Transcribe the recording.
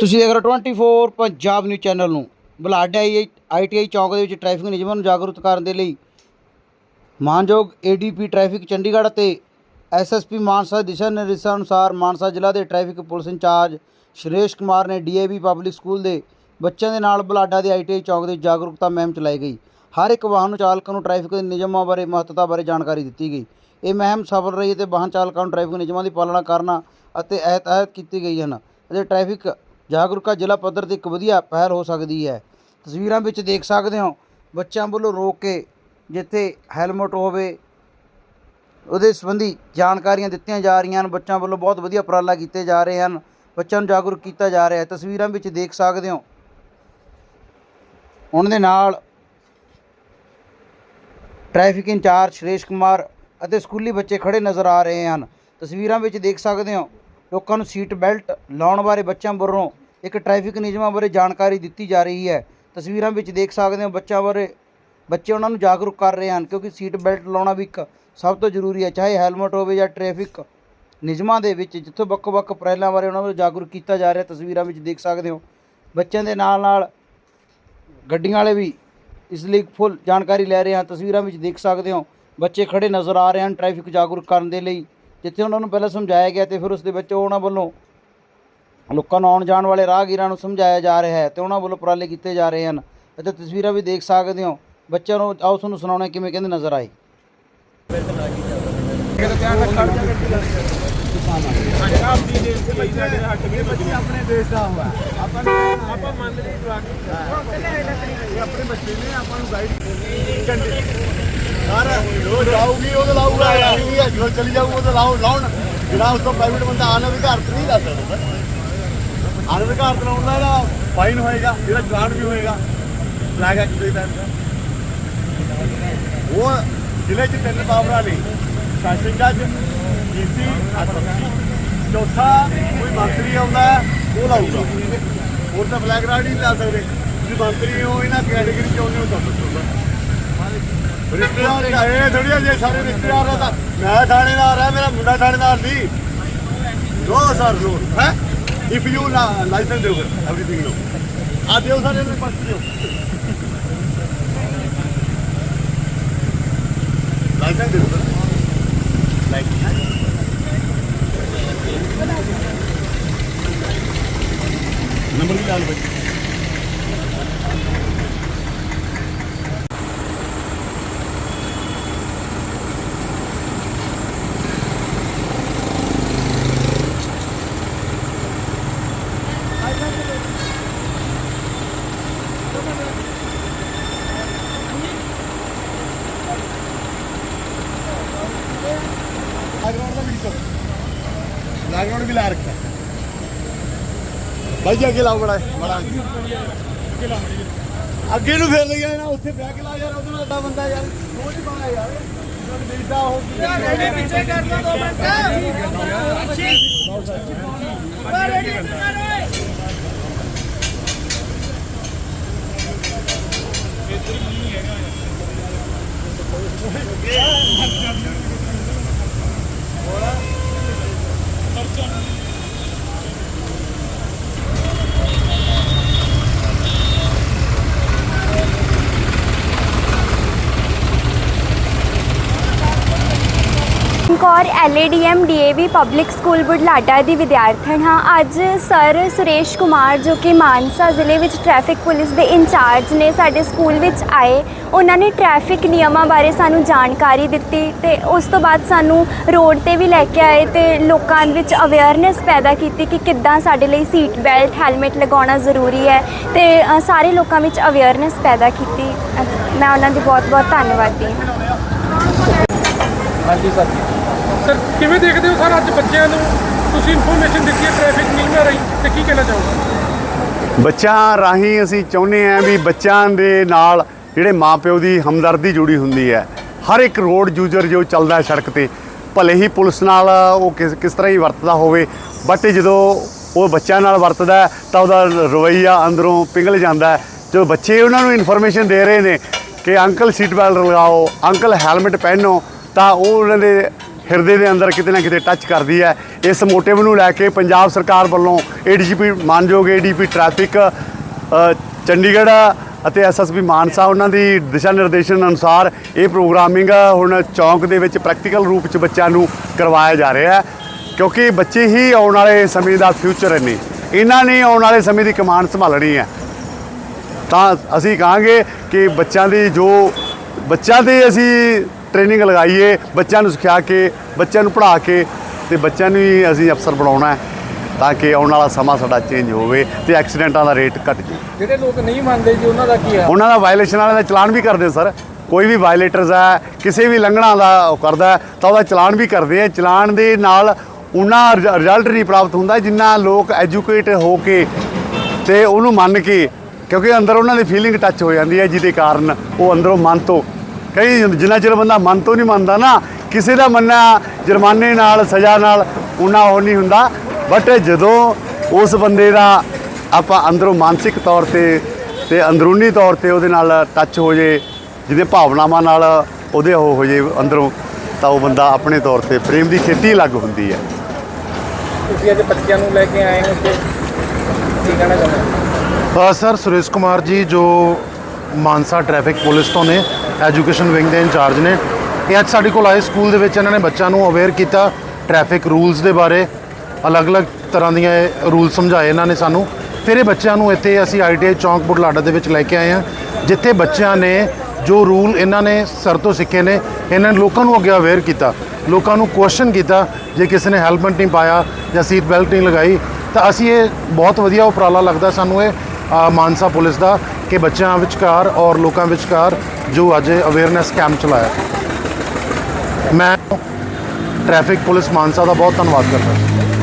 ਤੁਸੀਂ ਦੇਖ ਰਹੇ ਹੋ 24 ਪੰਜਾਬ ਨਿਊਜ਼ ਚੈਨਲ ਨੂੰ। ਬਲਾਡਾ ਆਈਟੀਆਈ ਚੌਂਕ ਦੇ ਵਿੱਚ ਟ੍ਰੈਫਿਕ ਨਿਯਮਾਂ ਨੂੰ ਜਾਗਰੂਕ ਕਰਨ ਦੇ ਲਈ। ਮਾਨਯੋਗ ਏਡੀਪੀ ਟ੍ਰੈਫਿਕ ਚੰਡੀਗੜ੍ਹ ਅਤੇ ਐਸਐਸਪੀ ਮਾਨਸਾ ਦਿਸ਼ਾ ਨਿਰਦੇਸ਼ਾਂ ਅਨੁਸਾਰ ਮਾਨਸਾ ਜ਼ਿਲ੍ਹਾ ਦੇ traffic police incharge Shresh Kumar ਨੇ ਡੀਏਵੀ ਪਬਲਿਕ ਸਕੂਲ ਦੇ ਬੱਚਿਆਂ ਦੇ ਨਾਲ ਬਲਾਡਾ ਦੇ ਆਈਟੀਆਈ ਚੌਕ ਦੇ ਜਾਗਰੂਕਤਾ ਮੁਹਿੰਮ ਚਲਾਈ ਗਈ। ਹਰ ਇੱਕ ਵਾਹਨ ਚਾਲਕ ਨੂੰ ਟ੍ਰੈਫਿਕ ਦੇ ਨਿਯਮਾਂ ਬਾਰੇ, ਮਹੱਤਤਾ ਬਾਰੇ ਜਾਣਕਾਰੀ ਦਿੱਤੀ ਗਈ। ਇਹ ਮੁਹਿੰਮ ਸਫਲ ਰਹੀ ਅਤੇ ਵਾਹਨ ਚਾਲਕਾਂ ਨੂੰ ਟ੍ਰੈਫਿਕ ਨਿਯਮਾਂ ਦੀ ਪਾਲਣਾ ਕਰਨਾ ਅਤੇ ਅਹਿਤ ਕੀਤੀ ਗਈ ਹਨ। ਅਤੇ ਟ੍ਰੈਫਿਕ ਜਾਗਰੂਕਤਾ ਜ਼ਿਲ੍ਹਾ ਪੱਧਰ ਤੇ ਇੱਕ ਵਧੀਆ ਪਹਿਲ ਹੋ ਸਕਦੀ ਹੈ। ਤਸਵੀਰਾਂ ਵਿੱਚ ਦੇਖ ਸਕਦੇ ਹੋ, ਬੱਚਿਆਂ ਵੱਲੋਂ ਰੋਕ ਕੇ ਜਿੱਥੇ ਹੈਲਮਟ ਹੋਵੇ, ਉਹਦੇ ਸੰਬੰਧੀ ਜਾਣਕਾਰੀਆਂ ਦਿੱਤੀਆਂ ਜਾ ਰਹੀਆਂ ਹਨ। ਬੱਚਿਆਂ ਵੱਲੋਂ ਬਹੁਤ ਵਧੀਆ ਉਪਰਾਲਾ ਕੀਤੇ ਜਾ ਰਹੇ ਹਨ। ਬੱਚਿਆਂ ਨੂੰ ਜਾਗਰੂਕ ਕੀਤਾ ਜਾ ਰਿਹਾ ਹੈ। ਤਸਵੀਰਾਂ ਵਿੱਚ ਦੇਖ ਸਕਦੇ ਹੋ, ਉਹਨਾਂ ਦੇ ਨਾਲ ਟ੍ਰੈਫਿਕ ਇੰਚਾਰਜ ਸ਼੍ਰੇਸ਼ ਕੁਮਾਰ ਅਤੇ ਸਕੂਲੀ ਬੱਚੇ ਖੜੇ ਨਜ਼ਰ ਆ ਰਹੇ ਹਨ। ਤਸਵੀਰਾਂ ਵਿੱਚ ਦੇਖ ਸਕਦੇ ਹੋ ਲੋਕਾਂ ਨੂੰ ਸੀਟ ਬੈਲਟ ਲਾਉਣ ਬਾਰੇ ਬੱਚਿਆਂ ਵੱਲੋਂ ਇੱਕ ਟ੍ਰੈਫਿਕ ਨਿਯਮਾਂ ਬਾਰੇ ਜਾਣਕਾਰੀ ਦਿੱਤੀ ਜਾ ਰਹੀ ਹੈ। ਤਸਵੀਰਾਂ ਵਿੱਚ ਦੇਖ ਸਕਦੇ ਹੋ ਬੱਚਿਆਂ ਬਾਰੇ, ਬੱਚੇ ਉਹਨਾਂ ਨੂੰ ਜਾਗਰੂਕ ਕਰ ਰਹੇ ਹਨ ਕਿਉਂਕਿ ਸੀਟ ਬੈਲਟ ਲਾਉਣਾ ਵੀ ਇੱਕ ਸਭ ਤੋਂ ਜ਼ਰੂਰੀ ਹੈ, ਚਾਹੇ ਹੈਲਮਟ ਹੋਵੇ ਜਾਂ ਟ੍ਰੈਫਿਕ ਨਿਯਮਾਂ ਦੇ ਵਿੱਚ ਜਿੱਥੋਂ ਵੱਖ-ਵੱਖ ਪਹਿਲਾਂ ਬਾਰੇ ਉਹਨਾਂ ਨੂੰ ਜਾਗਰੂਕ ਕੀਤਾ ਜਾ ਰਿਹਾ, ਤਸਵੀਰਾਂ ਵਿੱਚ ਦੇਖ ਸਕਦੇ ਹੋ। ਬੱਚਿਆਂ ਦੇ ਨਾਲ ਨਾਲ ਗੱਡੀਆਂ ਵਾਲੇ ਵੀ ਇਸ ਲਈ ਫੁੱਲ ਜਾਣਕਾਰੀ ਲੈ ਰਹੇ ਹਨ। ਤਸਵੀਰਾਂ ਵਿੱਚ ਦੇਖ ਸਕਦੇ ਹੋ, ਬੱਚੇ ਖੜੇ ਨਜ਼ਰ ਆ ਰਹੇ ਹਨ ਟ੍ਰੈਫਿਕ ਜਾਗਰੂਕ ਕਰਨ ਦੇ ਲਈ। ਜਿੱਥੇ ਉਹਨਾਂ ਨੂੰ ਪਹਿਲਾਂ ਸਮਝਾਇਆ ਗਿਆ ਤੇ ਫਿਰ ਉਸ ਦੇ ਵਿੱਚ ਉਹਨਾਂ ਵੱਲੋਂ ਲੋਕਾਂ ਨੂੰ ਆਉਣ ਜਾਣ ਵਾਲੇ ਰਾਹਗੀਰਾਂ ਨੂੰ ਸਮਝਾਇਆ ਜਾ ਰਿਹਾ ਹੈ ਤੇ ਉਹਨਾਂ ਵੱਲੋਂ ਉਪਰਾਲੇ ਕੀਤੇ ਜਾ ਰਹੇ ਹਨ। ਅਤੇ ਤਸਵੀਰਾਂ ਵੀ ਦੇਖ ਸਕਦੇ ਹੋ। ਬੱਚਿਆਂ ਨੂੰ ਆਓ ਤੁਹਾਨੂੰ ਸੁਣਾਉਣਾ ਕਿਵੇਂ ਕਹਿੰਦੇ ਨਜ਼ਰ ਆਏ। ਆਪਣੇ ਦੇਸ਼ ਦਾ ਹੋਇਆ ਆਪਾਂ ਆਪਾਂ ਮੰਨ ਲਈ ਆਪਣੇ ਬੱਚੇ ਨੇ, ਆਪਾਂ ਨੂੰ ਗਾਈਡ ਕੰਡੇ ਸਾਰਾ ਜੋ ਜਾਊਗੀ ਉਹ ਲਾਊਗਾ ਨਹੀਂ ਜੋ ਚਲੀ ਜਾਊ ਉਹ ਲਾਉ ਲਾਉਣ। ਜਿਹੜਾ ਉਸ ਤੋਂ ਪ੍ਰਾਈਵੇਟ ਬੰਦਾ ਆਨ ਅਧਿਕਾਰਤ ਨਹੀਂ ਲਾ ਸਕਦਾ ਆਨ ਅਧਿਕਾਰਤ ਲਾਉਣ ਦਾ ਇਹਦਾ ਫਾਈਨ ਹੋਏਗਾ ਇਹਦਾ ਚਾਰਜ ਵੀ ਹੋਏਗਾ ਫਲੈਗ ਐਕਟ ਦਾ ਉਹ ਜ਼ਿਲ੍ਹੇ 'ਚ ਤਿੰਨ ਪਾਵਰਾਂ ਨੇ, ਸ਼ਾਸਨ ਜੱਜ, ਡੀਸੀ ਐਸਐਸਪੀ ਚੌਥਾ ਕੋਈ ਮੰਤਰੀ ਆਉਂਦਾ, ਉਹ ਲਾਊਗਾ। ਹੋਰ ਤਾਂ ਫਲੈਗ ਰਾਈਡ ਨਹੀਂ ਲਾ ਸਕਦੇ। ਤੁਸੀਂ ਮੰਤਰੀ ਹੋ, ਇਹਨਾਂ ਕੈਟੇਗਰੀ ਚ ਆਉਂਦੇ ਹੋ ਤਾਂ ਰਿਸ਼ਤੇਦਾਰ ਇਹ ਥੋੜੀ ਜੇ ਸਾਰੇ ਰਿਸ਼ਤੇਦਾਰ ਆ ਮੈਂ ਥਾਣੇਦਾਰ ਆ, ਮੇਰਾ ਮੁੰਡਾ ਥਾਣੇਦਾਰ ਨਹੀਂ। ਨੋ ਸਰ ਹੈ? ਇਫ ਯੂ ਲਾਇਸੈਂਸ ਦਿਓ ਐਵਰੀਥਿੰਗ ਨੋ। ਆ ਦਿਓ ਸਾਰੇ ਨੇ ਪਰਚੀ ਦਿਓ। ਲਾਇਸੈਂਸ ਦਿਓ ਲਾਇਸੈਂਸ ਨੰਬਰ ਵੀ ਲਾ ਲਓ ਬੱਚੇ ਬੈਕਗ੍ਰਾਉਂਡ ਦਾ ਵੀ ਕਰੋ ਬੈਕਗ੍ਰਾਉਂਡ ਵੀ ਲਾ ਰੱਖਿਆ। ਭਾਈ ਜੀ ਅੱਗੇ ਲਾਓ ਬੜਾ ਬੜਾ ਅੱਗੇ ਨੂੰ ਫੇਰ ਲਈਆ ਨਾ ਉੱਥੇ ਬਹਿ ਕੇ ਲਾ ਯਾਰ ਉਹਦੇ ਨਾਲ ਦਾ ਬੰਦਾ ਯਾਰ ਰੋਜ਼ ਪਾਣਾ ਯਾਰ। ਦੇਦਾ ਹੋ ਰੇਡੀ ਪਿੱਛੇ ਕਰ ਲਓ ਦੋ minute. Kaur Kaur LADM DAV public school Budhlada ਦੀ ਵਿਦਿਆਰਥਣ ਹਾਂ। ਅੱਜ ਸਰ ਸੁਰੇਸ਼ ਕੁਮਾਰ, ਜੋ ਕਿ ਮਾਨਸਾ ਜ਼ਿਲ੍ਹੇ ਵਿੱਚ ਟ੍ਰੈਫਿਕ ਪੁਲਿਸ ਦੇ ਇੰਚਾਰਜ ਨੇ ਸਾਡੇ ਸਕੂਲ ਵਿੱਚ ਆਏ। ਉਹਨਾਂ ਨੇ ਟ੍ਰੈਫਿਕ ਨਿਯਮਾਂ ਬਾਰੇ ਸਾਨੂੰ ਜਾਣਕਾਰੀ ਦਿੱਤੀ ਤੇ ਉਸ ਤੋਂ ਬਾਅਦ ਸਾਨੂੰ ਰੋਡ ਤੇ ਵੀ ਲੈ ਕੇ ਆਏ ਤੇ ਲੋਕਾਂ ਵਿੱਚ ਅਵੇਅਰਨੈਸ ਪੈਦਾ ਕੀਤੀ ਕਿ ਕਿੱਦਾਂ ਸਾਡੇ ਲਈ ਸੀਟ ਬੈਲਟ ਹੈਲਮਟ ਲਗਾਉਣਾ ਜ਼ਰੂਰੀ ਹੈ ਤੇ ਸਾਰੇ ਲੋਕਾਂ ਵਿੱਚ ਅਵੇਅਰਨੈਸ ਪੈਦਾ ਕੀਤੀ। ਮੈਂ ਉਹਨਾਂ ਦੀ ਬਹੁਤ ਬਹੁਤ ਧੰਨਵਾਦੀ ਹਾਂ। ਹਾਂਜੀ ਸਰ। ਸਰ ਕਿਵੇਂ ਦੇਖਦੇ ਹੋ ਸਰ ਅੱਜ ਬੱਚਿਆਂ ਨੂੰ? ਤੁਸੀਂ ਇਨਫੋਰਮੇਸ਼ਨ ਦਿੱਤੀ ਹੈ ਟ੍ਰੈਫਿਕ ਨਿਯਮਾਂ ਰਾਹੀਂ, ਤੇ ਕੀ ਕਹਿਣਾ ਚਾਹੋਗੇ? ਬੱਚਿਆਂ ਰਾਹੀਂ ਅਸੀਂ ਚਾਹੁੰਦੇ ਹਾਂ ਵੀ ਬੱਚਿਆਂ ਦੇ ਨਾਲ ਜਿਹੜੇ ਮਾਪਿਓ ਦੀ ਹਮਦਰਦੀ ਜੁੜੀ ਹੁੰਦੀ ਹੈ, ਹਰ ਇੱਕ ਰੋਡ ਯੂਜ਼ਰ ਜੋ ਚੱਲਦਾ ਸੜਕ ਤੇ, ਭਲੇ ਹੀ ਪੁਲਿਸ ਨਾਲ ਉਹ ਕਿਸ ਤਰ੍ਹਾਂ ਹੀ ਵਰਤਦਾ ਹੋਵੇ ਬਟ ਜਦੋਂ ਉਹ ਬੱਚਿਆਂ ਨਾਲ ਵਰਤਦਾ ਤਾਂ ਉਹਦਾ ਰਵੱਈਆ ਅੰਦਰੋਂ ਪਿਘਲ ਜਾਂਦਾ ਹੈ। ਜੋ ਬੱਚੇ ਉਹਨਾਂ ਨੂੰ ਇਨਫੋਰਮੇਸ਼ਨ ਦੇ ਰਹੇ ਨੇ ਕਿ ਅੰਕਲ ਸੀਟ ਬੈਲਟ ਲਗਾਓ, ਅੰਕਲ ਹੈਲਮਟ ਪਹਿਨੋ, ਤਾਂ ਉਹ ਉਹਨਾਂ ਦੇ ਹਿਰਦੇ ਦੇ ਅੰਦਰ ਕਿਤੇ ਨਾ ਕਿਤੇ ਟੱਚ ਕਰਦੀ ਹੈ। ਇਸ ਮੋਟਿਵ ਨੂੰ ਲੈ ਕੇ ਪੰਜਾਬ ਸਰਕਾਰ ਵੱਲੋਂ ਏਡੀਜੀਪੀ ਮਾਨਯੋਗ ਏਡੀਪੀ ਟ੍ਰੈਫਿਕ ਅ, ਚੰਡੀਗੜ੍ਹ ਅਤੇ ਐਸਐਸਪੀ ਮਾਨਸਾ ਉਹਨਾਂ ਦੀ ਦਿਸ਼ਾ ਨਿਰਦੇਸ਼ਨ ਅਨੁਸਾਰ ਇਹ ਪ੍ਰੋਗਰਾਮਿੰਗ ਹੁਣ ਚੌਂਕ ਦੇ ਵਿੱਚ ਪ੍ਰੈਕਟੀਕਲ ਰੂਪ 'ਚ ਬੱਚਿਆਂ ਨੂੰ ਕਰਵਾਇਆ ਜਾ ਰਿਹਾ ਹੈ। ਕਿਉਂਕਿ ਬੱਚੇ ਹੀ ਆਉਣ ਵਾਲੇ ਸਮੇਂ ਦਾ ਫਿਊਚਰ ਨੇ। ਇਹਨਾਂ ਨੇ ਆਉਣ ਵਾਲੇ ਸਮੇਂ ਦੀ ਕਮਾਂਡ ਸੰਭਾਲਣੀ ਹੈ। ਤਾਂ ਅਸੀਂ ਕਹਾਂਗੇ ਕਿ ਬੱਚਿਆਂ ਦੀ ਜੋ ਬੱਚਿਆਂ ਦੇ ਅਸੀਂ ਟ੍ਰੇਨਿੰਗ ਲਗਾਈਏ ਬੱਚਿਆਂ ਨੂੰ ਸਿਖਾ ਕੇ ਬੱਚਿਆਂ ਨੂੰ ਪੜ੍ਹਾ ਕੇ ਤੇ ਬੱਚਿਆਂ ਨੂੰ ਹੀ ਅਸੀਂ ਅਫਸਰ ਬਣਾਉਣਾ ਹੈ ਤਾਂ ਕਿ ਆਉਣ ਵਾਲਾ ਸਮਾਂ ਸਾਡਾ ਚੇਂਜ ਹੋਵੇ ਤੇ ਐਕਸੀਡੈਂਟਾਂ ਦਾ ਰੇਟ ਘਟ ਜਾਵੇ। ਜਿਹੜੇ ਲੋਕ ਨਹੀਂ ਮੰਨਦੇ ਜੀ ਉਹਨਾਂ ਦਾ ਕੀ ਆ ਉਹਨਾਂ ਦਾ ਵਾਇਲੇਸ਼ਨ ਵਾਲਿਆਂ ਦਾ ਚਲਾਨ ਵੀ ਕਰਦੇ ਸਰ। ਕੋਈ ਵੀ ਵਾਇਲੇਟਰਸ ਹੈ ਕਿਸੇ ਵੀ ਲੰਘਣਾ ਦਾ ਉਹ ਕਰਦਾ ਹੈ, ਤਾਂ ਉਹਦਾ ਚਲਾਨ ਵੀ ਕਰਦੇ ਆ ਚਲਾਨ ਦੇ ਨਾਲ ਉਹਨਾਂ ਰਿਜ਼ਲਟ ਨਹੀਂ ਪ੍ਰਾਪਤ ਹੁੰਦਾ ਜਿੰਨਾ ਲੋਕ ਐਜੂਕੇਟ ਹੋ ਕੇ ਤੇ ਉਹਨੂੰ ਮੰਨ ਕੇ ਕਿਉਂਕਿ ਅੰਦਰ ਉਹਨਾਂ ਦੀ ਫੀਲਿੰਗ ਟੱਚ ਹੋ ਜਾਂਦੀ ਹੈ ਜਿਹਦੇ ਕਾਰਨ ਉਹ ਅੰਦਰੋਂ ਮਨ ਤੋਂ ਕਈ ਜਿੰਨਾ ਚਿਰ ਬੰਦਾ ਮਨ ਤੋਂ ਨਹੀਂ ਮੰਨਦਾ ਨਾ ਕਿਸੇ ਦਾ ਮੰਨਣਾ ਜੁਰਮਾਨੇ ਨਾਲ ਸਜ਼ਾ ਨਾਲ ਉਹਨਾਂ ਉਹ ਨਹੀਂ ਹੁੰਦਾ। ਬਟ ਜਦੋਂ ਉਸ ਬੰਦੇ ਦਾ ਆਪਾਂ ਅੰਦਰੋਂ ਮਾਨਸਿਕ ਤੌਰ ਤੇ ਤੇ ਅੰਦਰੂਨੀ ਤੌਰ ਤੇ ਉਹਦੇ ਨਾਲ ਟੱਚ ਹੋ ਜੇ ਜਿਹਦੇ ਭਾਵਨਾਵਾਂ ਨਾਲ ਉਹਦੇ ਉਹ ਹੋ ਜੇ ਅੰਦਰੋਂ ਤਾਂ ਉਹ ਬੰਦਾ ਆਪਣੇ ਤੌਰ ਤੇ ਪ੍ਰੇਮ ਦੀ ਖੇਤੀ ਅਲੱਗ ਹੁੰਦੀ ਹੈ। ਤੁਸੀਂ ਅੱਜ ਬੱਚਿਆਂ ਨੂੰ ਲੈ ਕੇ ਆਏ ਹੋ ਤੇ ਕੀ ਕਹਿਣਾ ਚਾਹੁੰਦੇ ਅ, ਸਰ ਸੁਰੇਸ਼ ਕੁਮਾਰ ਜੀ ਜੋ ਮਾਨਸਾ ਟ੍ਰੈਫਿਕ ਪੁਲਿਸ ਤੋਂ ਨੇ, ਐਜੂਕੇਸ਼ਨ ਵਿੰਗ ਦੇ ਇੰਚਾਰਜ ਨੇ। ਇਹ ਅੱਜ ਸਾਡੇ ਕੋਲ ਆਏ ਸਕੂਲ ਦੇ ਵਿੱਚ, ਇਹਨਾਂ ਨੇ ਬੱਚਿਆਂ ਨੂੰ ਅਵੇਅਰ ਕੀਤਾ ਟ੍ਰੈਫਿਕ ਰੂਲਸ ਦੇ ਬਾਰੇ। ਅਲੱਗ-ਅਲੱਗ ਤਰ੍ਹਾਂ ਦੀਆਂ ਰੂਲ ਸਮਝਾਏ ਇਹਨਾਂ ਨੇ ਸਾਨੂੰ। ਫਿਰ ਇਹ ਬੱਚਿਆਂ ਨੂੰ ਇੱਥੇ ਅਸੀਂ ਆਈਟੀਆਈ ਚੌਂਕ ਬੁਢਲਾਡਾ ਦੇ ਵਿੱਚ ਲੈ ਕੇ ਆਏ ਹਾਂ, ਜਿੱਥੇ ਬੱਚਿਆਂ ਨੇ ਜੋ ਰੂਲ ਇਹਨਾਂ ਨੇ ਸਰ ਤੋਂ ਸਿੱਖੇ ਨੇ, ਇਹਨਾਂ ਨੇ ਲੋਕਾਂ ਨੂੰ ਅੱਗੇ ਅਵੇਅਰ ਕੀਤਾ। ਲੋਕਾਂ ਨੂੰ ਕੁਐਸਚਨ ਕੀਤਾ, ਜੇ ਕਿਸੇ ਨੇ ਹੈਲਮਟ ਨਹੀਂ ਪਾਇਆ ਜਾਂ ਸੀਟ ਬੈਲਟ ਨਹੀਂ ਲਗਾਈ, ਤਾਂ ਅਸੀਂ ਇਹ ਬਹੁਤ ਵਧੀਆ ਉਪਰਾਲਾ ਲੱਗਦਾ ਸਾਨੂੰ ਇਹ ਮਾਨਸਾ ਪੁਲਿਸ ਦਾ ਕਿ ਬੱਚਿਆਂ ਵਿਚਕਾਰ ਔਰ ਲੋਕਾਂ ਵਿਚਕਾਰ ਜੋ ਅੱਜ ਅਵੇਅਰਨੈਸ ਕੈਂਪ ਚਲਾਇਆ। ਮੈਂ ਟ੍ਰੈਫਿਕ ਪੁਲਿਸ ਮਾਨਸਾ ਦਾ ਬਹੁਤ ਧੰਨਵਾਦ ਕਰਦਾ।